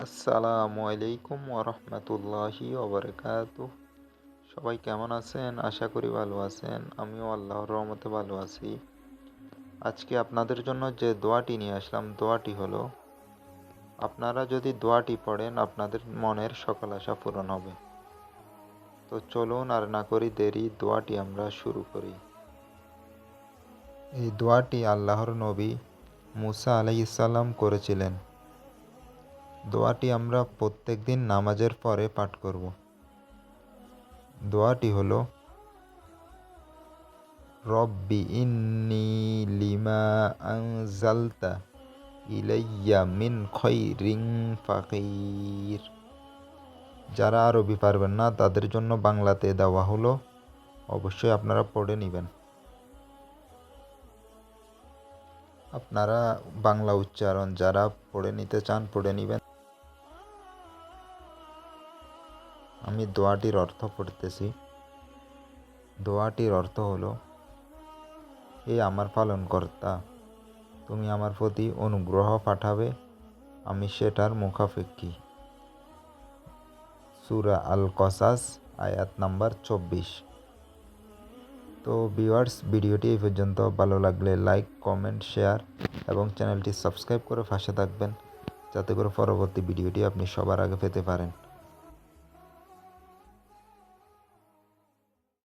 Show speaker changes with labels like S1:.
S1: আসসালামু আলাইকুম ওরহমতুল্লাহি ওবরকাত সবাই কেমন আছেন? আশা করি ভালো আছেন। আমিও আল্লাহর রহমতে ভালো আছি। আজকে আপনাদের জন্য যে দোয়াটি নিয়ে আসলাম, দোয়াটি হলো, আপনারা যদি দোয়াটি পড়েন, আপনাদের মনের সকল আশা পূরণ হবে। তো চলুন আর না করি দেরি, দোয়াটি আমরা শুরু করি। এই দোয়াটি আল্লাহর নবী মুসা আলাইসাল্লাম করেছিলেন। দোয়াটি আমরা প্রত্যেক দিন নামাজের পরে পাঠ করব। দোয়াটি হলো, রব্বি ইন্নি লিমা আনজালতা ইলাইয়া মিন খৈরিং ফাকির। যারা আরবি পারবেন না, তাদের জন্য বাংলাতে দেওয়া হলো, অবশ্যই আপনারা পড়ে নেবেন। আপনারা বাংলা উচ্চারণ যারা পড়ে নিতে চান, পড়ে নেবেন। আমি দোয়াটির অর্থ পড়তেছি। দোয়াটির অর্থ হলো, হে আমার পালনকর্তা, তুমি আমার প্রতি অনুগ্রহ পাঠাবে, আমি সেটার মুখাপেক্ষী। সুরা আল কসাস আয়াত নাম্বার চব্বিশ। তো ভিউয়ার্স, ভিডিওটি এই পর্যন্ত। ভালো লাগলে লাইক, কমেন্ট, শেয়ার এবং চ্যানেলটি সাবস্ক্রাইব করে পাশে থাকবেন, যাতে করে পরবর্তী ভিডিওটি আপনি সবার আগে পেতে পারেন।